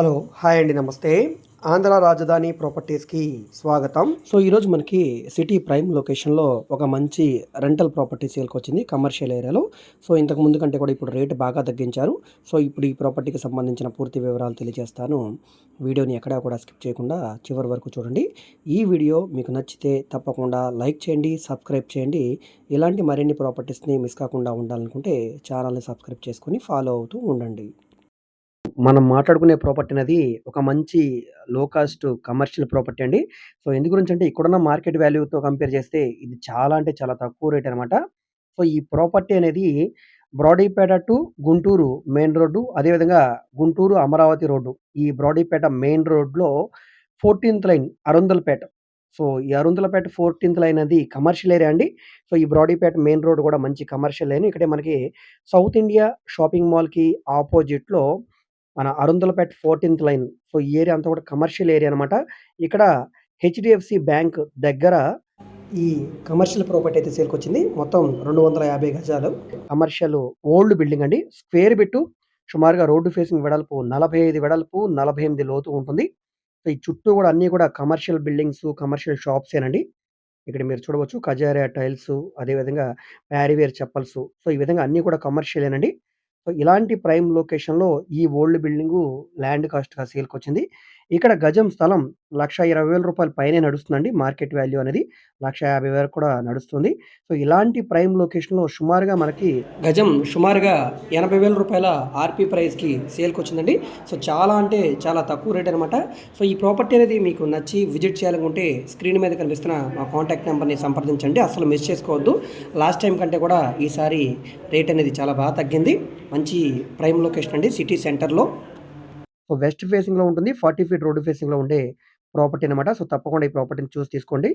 Hello hi అండి నమస్తే. ఆంధ్ర రాజధాని ప్రాపర్టీస్కి స్వాగతం. సో ఈరోజు మనకి సిటీ ప్రైమ్ లొకేషన్లో ఒక మంచి రెంటల్ ప్రాపర్టీ సేల్కి వచ్చింది కమర్షియల్ ఏరియాలో. సో ఇంతకు ముందు కంటే కూడా ఇప్పుడు రేటు బాగా తగ్గించారు. సో ఇప్పుడు ఈ ప్రాపర్టీకి సంబంధించిన పూర్తి వివరాలు తెలియజేస్తాను. వీడియోని ఎక్కడా కూడా స్కిప్ చేయకుండా చివరి వరకు చూడండి. ఈ వీడియో మీకు నచ్చితే తప్పకుండా లైక్ చేయండి సబ్స్క్రైబ్ చేయండి. ఇలాంటి మరిన్ని ప్రాపర్టీస్ని మిస్ కాకుండా ఉండాలనుకుంటే ఛానల్ని సబ్స్క్రైబ్ చేసుకొని ఫాలో అవుతూ ఉండండి. మనం మాట్లాడుకునే ప్రాపర్టీ అనేది ఒక మంచి లో కాస్ట్ కమర్షియల్ ప్రాపర్టీ అండి. సో, ఎందు గురించి అంటే ఇక్కడున్న మార్కెట్ వాల్యూతో కంపేర్ చేస్తే ఇది చాలా అంటే చాలా తక్కువ రేట్ అనమాట. సో, ఈ ప్రాపర్టీ అనేది Brodipet to Guntur main road అదేవిధంగా గుంటూరు అమరావతి రోడ్డు. ఈ బ్రాడీపేట మెయిన్ రోడ్‌లో 14థ్ లైన్ అరుందలపేట. సో, ఈ అరుందలపేట 14థ్ లైన్ అది కమర్షియల్ ఏరియా అండి. సో, ఈ బ్రాడీపేట మెయిన్ రోడ్ కూడా మంచి కమర్షియల్ లైన్. ఇక్కడే మనకి సౌత్ ఇండియా షాపింగ్ మాల్‌కి ఆపోజిట్లో మన అరుందలపేట 14థ్ లైన్. సో, ఈ ఏరియా అంతా కూడా కమర్షియల్ ఏరియా అనమాట. ఇక్కడ హెచ్డిఎఫ్సి బ్యాంక్ దగ్గర ఈ కమర్షియల్ ప్రాపర్టీ అయితే సేల్‌కొచ్చింది. మొత్తం 250 గజాలు. కమర్షియల్ ఓల్డ్ బిల్డింగ్ అండి. స్క్వేర్ బిట్టు సుమారుగా రోడ్డు ఫేసింగ్ వెడల్పు 45 వెడల్పు, 48 లోతు ఉంటుంది. సో, ఈ చుట్టూ కూడా అన్నీ కూడా కమర్షియల్ బిల్డింగ్స్, కమర్షియల్ షాప్సేనండి. ఇక్కడ మీరు చూడవచ్చు కజారియా టైల్స్ అదేవిధంగా ప్యారీవేర్ చెప్పల్స్ సో, ఈ విధంగా అన్నీ కూడా కమర్షియలేనండి. సో, ఇలాంటి ప్రైమ్ లొకేషన్‌లో ఈ ఓల్డ్ బిల్డింగు ల్యాండ్ కాస్ట్‌గా సేల్‌కొచ్చింది. ఇక్కడ గజం స్థలం లక్ష ఇరవై వేల రూపాయల పైనే నడుస్తుందండి. మార్కెట్ వాల్యూ అనేది లక్ష యాభై వేలు కూడా నడుస్తుంది. సో, ఇలాంటి ప్రైమ్ లొకేషన్‌లో సుమారుగా మనకి గజం సుమారుగా ఎనభై వేల రూపాయల ఆర్‌పీ ప్రైస్‌కి సేల్‌కొచ్చిందండి. సో, చాలా అంటే చాలా తక్కువ రేట్ అనమాట. సో, ఈ ప్రాపర్టీ అనేది మీకు నచ్చి విజిట్ చేయాలనుకుంటే స్క్రీన్ మీద కనిపిస్తున్న మా కాంటాక్ట్ నెంబర్‌ని సంప్రదించండి. అసలు మిస్ చేసుకోవద్దు. లాస్ట్ టైం కంటే కూడా ఈసారి రేట్ అనేది చాలా బాగా తగ్గింది. మంచి ప్రైమ్ లొకేషన్ అండి సిటీ సెంటర్‌లో. సో, వెస్ట్ ఫేసింగ్‌లో ఉంటుంది. 40 ఫీట్ రోడ్డు ఫేసింగ్‌లో ఉండే ప్రాపర్టీ అనమాట. సో, తప్పకుండా ఈ ప్రాపర్టీని చూసి తీసుకోండి.